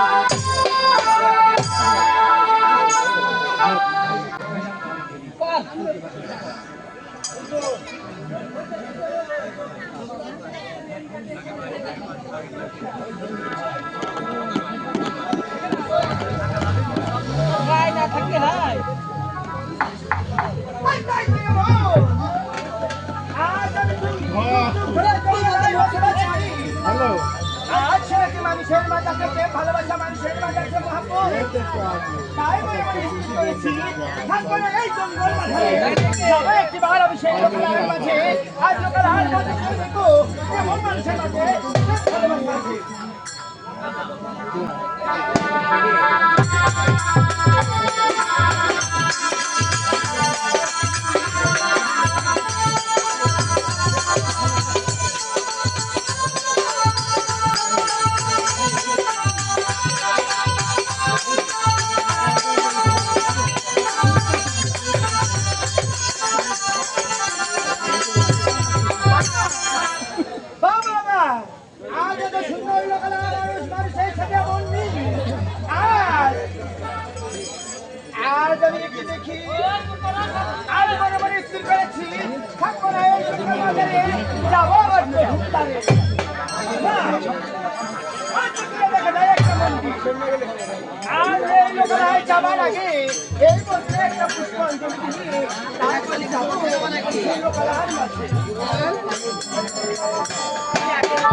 Hello তাই বলে আমি স্থির করেছি না এই জঙ্গল মাঝে যাব একটি বার আমি সেই লোকের মাঝে আজ লোকের হার মাঝে দেখো এমন মানুষের মাঝে ভালোবাসা আছে। আমি একটু দেখি। আজ মনে মনে স্থির করেছি। থাকব না এই জঙ্গল বাজারে যাব আবার মন্দির। আজ এই লোকেরায় যাবার আগে এই মন্দিরে একটা পুষ্পাঞ্জলি দিয়ে তারপরে যাব। সেই লোকেরার মাঝে এটা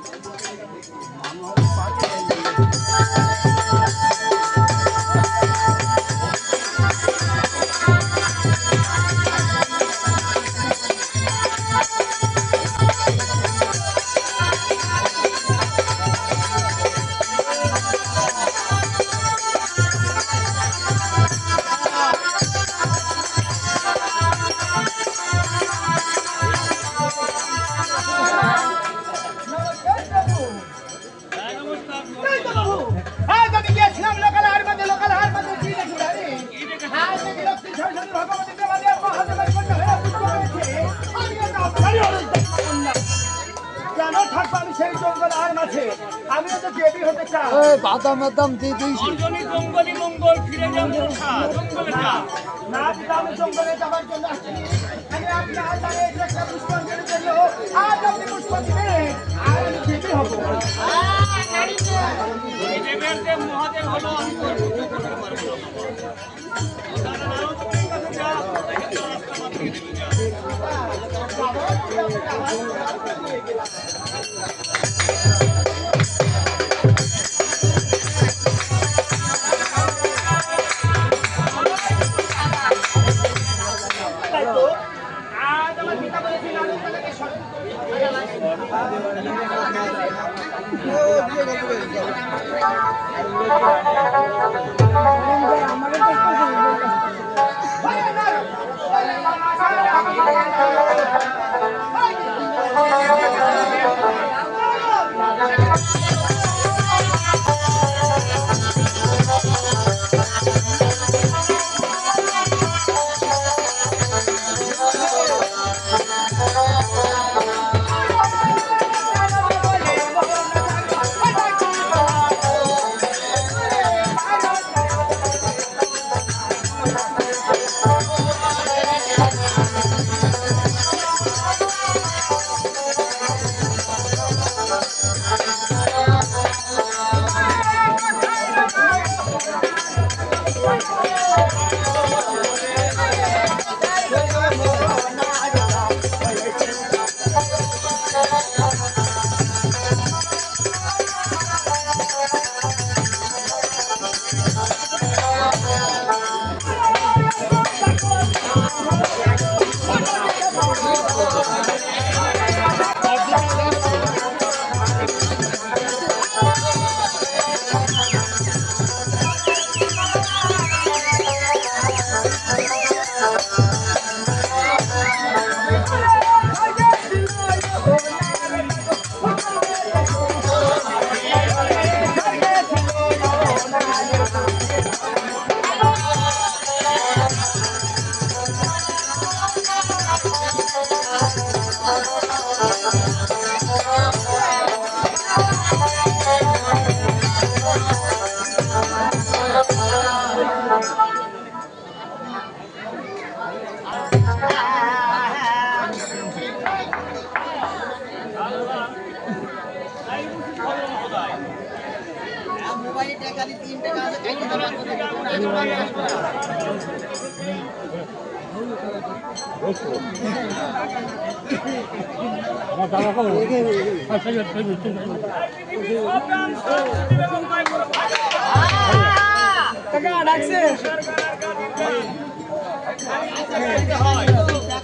সেই জঙ্গল আর মাঝে। মহাদেব হলো আমি করতে পারব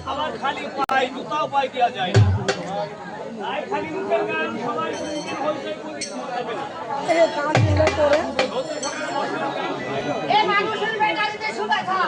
খাবার খালি পাই জুতাও পাই দেওয়া যায় না। এ মানুষের বেকারিতে সুবিধা